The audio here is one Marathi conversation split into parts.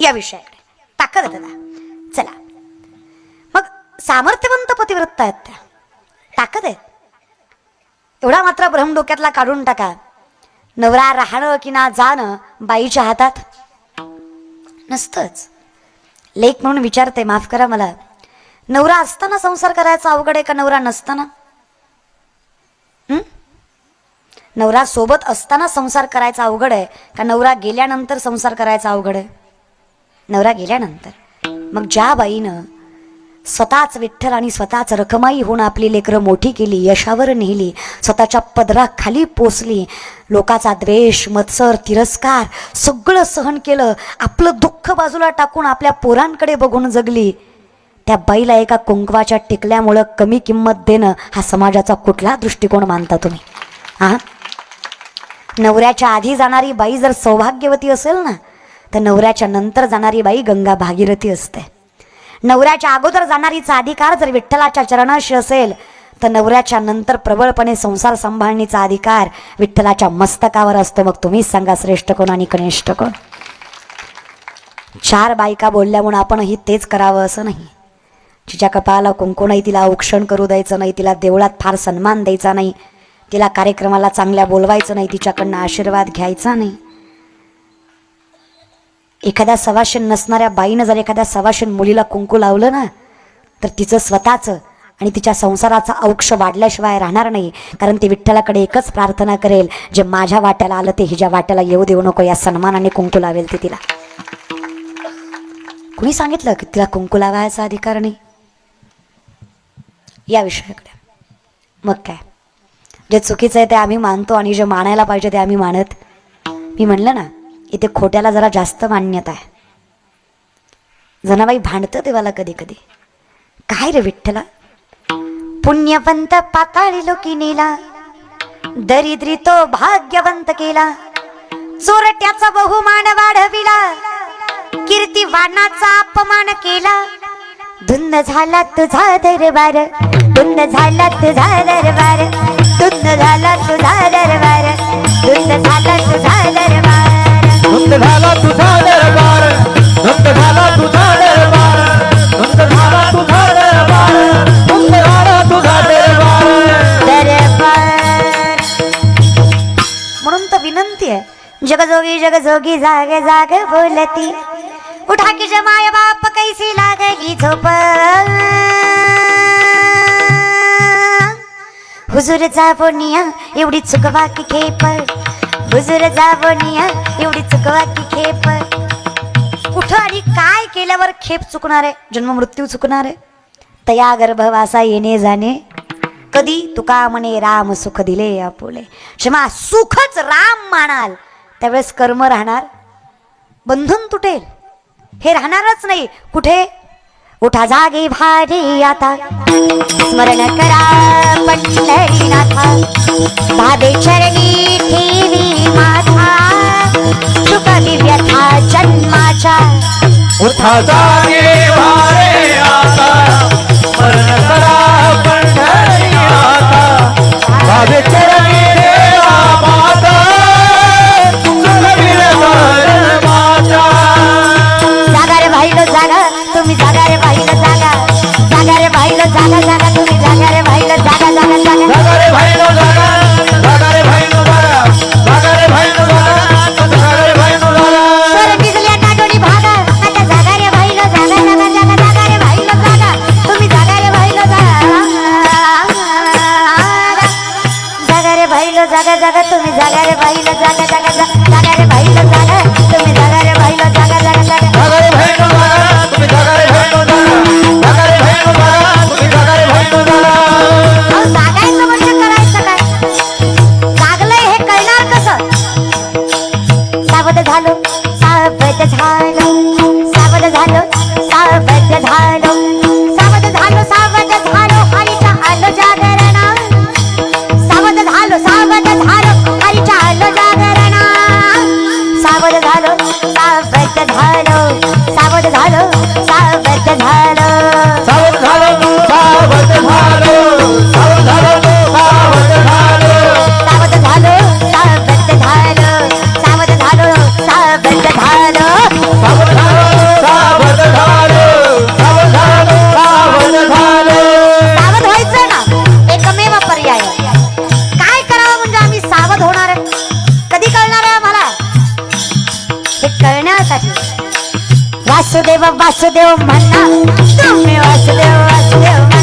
या विषयाकडे. ताकद आहे दादा चला. मग सामर्थ्यवंत पतिव्रत आहेत त्या. ताकद आहे. एवढा मात्र भ्रम डोक्यातला काढून टाका. नवरा राहणं की ना जाणं बाईच्या हातात नसतंच. लेख म्हणून विचारते माफ करा मला. नवरा असताना संसार करायचा अवघड आहे का नवरा नसताना? नवरा सोबत असताना संसार करायचा अवघड आहे. का नवरा गेल्यानंतर संसार करायचा अवघड आहे? नवरा गेल्यानंतर. मग ज्या बाईनं स्वतःच विठ्ठल आणि स्वतःच रखमाई होऊन आपली लेकरं मोठी केली यशावर नेली स्वतःच्या पदराखाली पोचली लोकाचा द्वेष मत्सर तिरस्कार सगळं सहन केलं आपलं दुःख बाजूला टाकून आपल्या पोरांकडे बघून जगली त्या बाईला एका कुंकवाच्या टिकल्यामुळं कमी किंमत देणं हा समाजाचा कुठला दृष्टिकोन मानता तुम्ही? हां नवऱ्याच्या आधी जाणारी बाई जर सौभाग्यवती असेल ना तर नवऱ्याच्या नंतर जाणारी बाई गंगा भागीरथी असते. नवऱ्याच्या अगोदर जाणारीचा अधिकार जर विठ्ठलाच्या चरणाशी असेल तर नवऱ्याच्या नंतर प्रबळपणे संसार सांभाळणीचा अधिकार विठ्ठलाच्या मस्तकावर असतो. मग तुम्हीच सांगा श्रेष्ठ कोण आणि कनिष्ठ कोण. चार बायका बोलल्यामुळं आपणही तेच करावं असं नाही. तिच्या कपाळाला कुंकू नाही तिला औक्षण करू द्यायचं नाही तिला देवळात फार सन्मान द्यायचा नाही. तिला कार्यक्रमाला चांगल्या बोलवायचं नाही तिच्याकडनं आशीर्वाद घ्यायचा नाही. एखाद्या सवाशन नसणाऱ्या बाईनं जर एखाद्या सवाशन मुलीला कुंकू लावलं ना तर तिचं स्वतःचं आणि तिच्या संसाराचा औक्ष वाढल्याशिवाय राहणार नाही कारण ती विठ्ठलाकडे एकच प्रार्थना करेल जे माझ्या वाट्याला आलं ते हिच्या वाट्याला येऊ देऊ नको या सन्मानाने कुंकू लावेल ते तिला. कुणी सांगितलं की तिला कुंकू लावायचा अधिकार नाही? या विषयाकडे. मग काय? जे चुकीचं आहे ते आम्ही मानतो आणि जे मानायला पाहिजे ते आम्ही मानत. मी म्हणलं ना इथे खोट्याला जरा जास्त मान्यता आहे. जनाबाई भांडतं देवाला कधी कधी काय रे विठ्ठला? पुण्यवंत पाताळी लोकी नेला. दरिद्री तो भाग्यवंत केला. चोरट्याचा बहुमान वाढविला. कीर्तिवानाचा अपमान केला. धुंद झाला तुझा दरबार. धुंद झाला तुझा दरबार धुंद झाला तुझा दरबार धुंद झाला तुझा दरबार धुंद झाला तुझा दरबार धुंद झाला तुझा दरबार धुंद झाला तुझा दरबार धुंद झाला तुझा दरबार दरबार म्हणून तर विनंती आहे. जगजोगी जगजोगी जाग जाग बोलती. उठा की जमाय बाप कैसी लागली झोप हुजूर जावनिया एवढी चुकवा की खेप हुजूर जावनिया एवढी चुकवा की खेप कुठं आणि काय केल्यावर खेप चुकणार? आहे जन्म मृत्यू चुकणार? आहे तया गर्भवासा येणे जाणे. कधी तुका म्हणे राम सुख दिले आपुले. क्षमा सुखच राम मानाल. त्यावेळेस कर्म राहणार. बंधन तुटेल. हे राहणारच नाही. कुठे? उठा जागे भारी आता. स्मरण करा पंढरीनाथा भावे चरणी ठेवी माथा. चुकवी व्यथा जन्माच्या उठा जागे वारे आता. स्मरण करा पंढरी आता माझे चरणी देवा माता जागा रे भाईलो जागा तुम्ही जागा रे भाईलो जागा जागा तुम्ही जागा रे बाईला जागा जागा जागा रे बाईला जागा. वासुदेव वासुदेव म्हणा. तुम्ही वासुदेव वासुदेव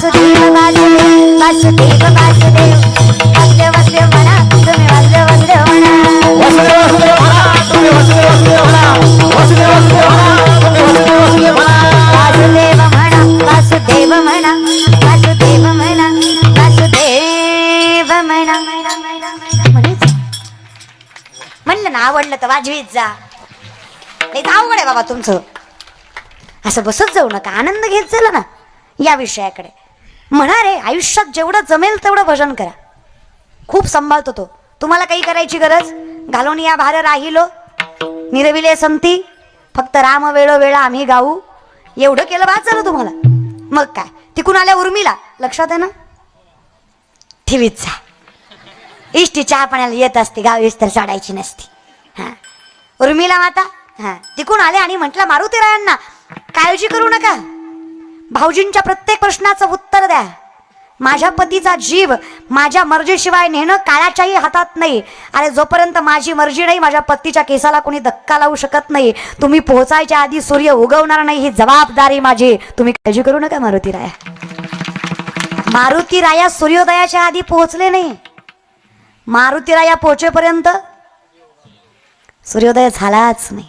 वासुदेव वासुदेव वासुदेव वासुदेव. वासुदेव वासुदेव म्हणा तुम्ही वासुदेव वासुदेव म्हणा. वासुदेव म्हणा तुम्ही वासुदेव म्हणा. वासुदेव म्हणा तुम्ही वासुदेव म्हणा. म्हणलं ना आवडलं तर वाजवीत जा. नाही तर अवघड आहे बाबा तुमचं. असं बसत जाऊ नका आनंद घेत झाला ना या विषयाकडे. म्हणा रे आयुष्यात जेवढं जमेल तेवढं भजन करा. खूप सांभाळतो तो. तुम्हाला काही करायची गरज? घालून या भार राहिलो. निरविले संती फक्त राम वेळो वेळा आम्ही गाऊ. एवढं केलं बाद झालं तुम्हाला? मग काय? तिकून आल्या उर्मीला. लक्षात आहे ना? ठेवीत जा. इष्टी चहा पाण्याला येत असते गावीस तर चढायची नसती. हां. उर्मिला माता हां. तिकून आले आणि म्हटलं मारुतीरायांना काळजी करू नका. भाऊजींच्या प्रत्येक प्रश्नाचं उत्तर द्या. माझ्या पतीचा जीव माझ्या मर्जीशिवाय नेणं काळाच्याही हातात नाही. अरे जोपर्यंत माझी मर्जी नाही माझ्या पतीच्या केसाला कोणी धक्का लावू शकत नाही. तुम्ही पोहोचायच्या आधी सूर्य उगवणार नाही ही जबाबदारी माझी. तुम्ही काळजी करू नका मारुती राया मारुती राया सूर्योदयाच्या आधी पोहोचले नाही. मारुती राया पोहोचेपर्यंत सूर्योदय झालाच नाही.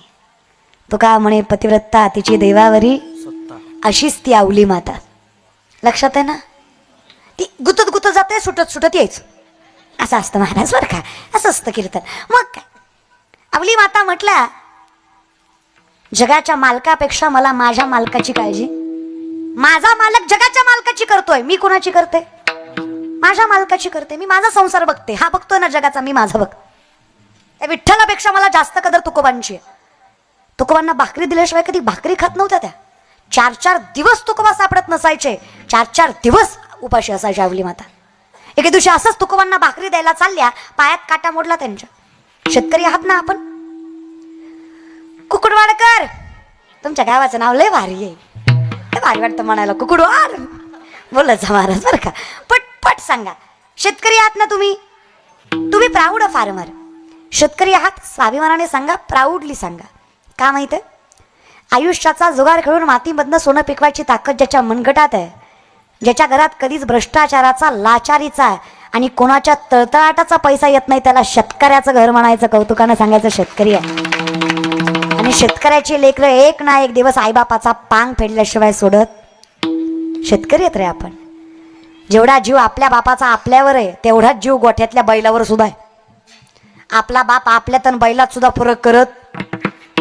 तो का म्हणे पतिव्रत्ता तिची देवावरी? अशीच ती आवली माता. लक्षात आहे ना? ती गुतत गुतत जाते सुटत सुटत यायचं. असं असतं महाराज बरं का? असं असतं कीर्तन. मग काय? आवली माता म्हटल्या जगाच्या मालकापेक्षा मला माझ्या मालकाची काळजी. माझा मालक जगाच्या मालकाची करतोय. मी कोणाची करते? माझ्या मालकाची करते. मी माझा संसार बघते. हा बघतोय ना जगाचा मी माझा बघ. त्या विठ्ठलापेक्षा मला जास्त कदर तुकोबांची आहे. तुकोबांना भाकरी दिल्याशिवाय कधी भाकरी खात नव्हत्या त्या. चार चार दिवस तुकोबा सापडत नसायचे. चार चार दिवस उपाशी असायची आवली माता. एके दिवशी असंच तुकोबांना भाकरी द्यायला चालल्या पायात काटा मोडला त्यांच्या. शेतकरी आहात ना आपण? कुकुडवाडकर! तुमच्या गावाचं नाव लय भारी आहे. भारी वाटतं म्हणायला कुकुडवाड! बोलत जा महाराज बरं का. पटपट सांगा शेतकरी आहात ना तुम्ही? तुम्ही प्राऊड फार्मर. शेतकरी आहात स्वाभिमानाने सांगा प्राऊडली सांगा. का माहीत? आयुष्याचा जुगार खेळून मातीमधनं सोनं पिकवायची ताकद ज्याच्या मनगटात आहे ज्याच्या घरात कधीच भ्रष्टाचाराचा लाचारीचा आणि कोणाच्या तळतळाटाचा पैसा येत नाही त्याला शेतकऱ्याचं घर म्हणायचं कौतुकानं सांगायचं शेतकरी आहे. आणि शेतकऱ्याची लेकरं एक ना एक दिवस आईबापाचा पांग फेडल्याशिवाय सोडत शेतकरी आहेत रे आपण. जेवढा जीव आपल्या बापाचा आपल्यावर आहे तेवढाच जीव गोठ्यातल्या बैलावर सुद्धा आहे. आपला बाप आपल्या तन बैलात सुद्धा फरक करत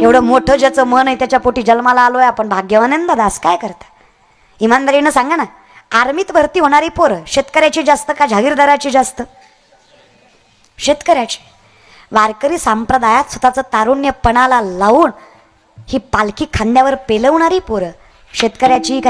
एवढं मोठं ज्याचं मन आहे त्याच्या पोटी जन्माला आलोय आपण आहे आपण भाग्यवानंद दास काय करता? इमानदारीनं सांगा ना आर्मीत भरती होणारी पोरं शेतकऱ्याची जास्त का जागीरदाराची जास्त? शेतकऱ्याची. वारकरी संप्रदायात स्वतःचं तारुण्य पणाला लावून ही पालखी खांद्यावर पेलवणारी पोरं शेतकऱ्याची का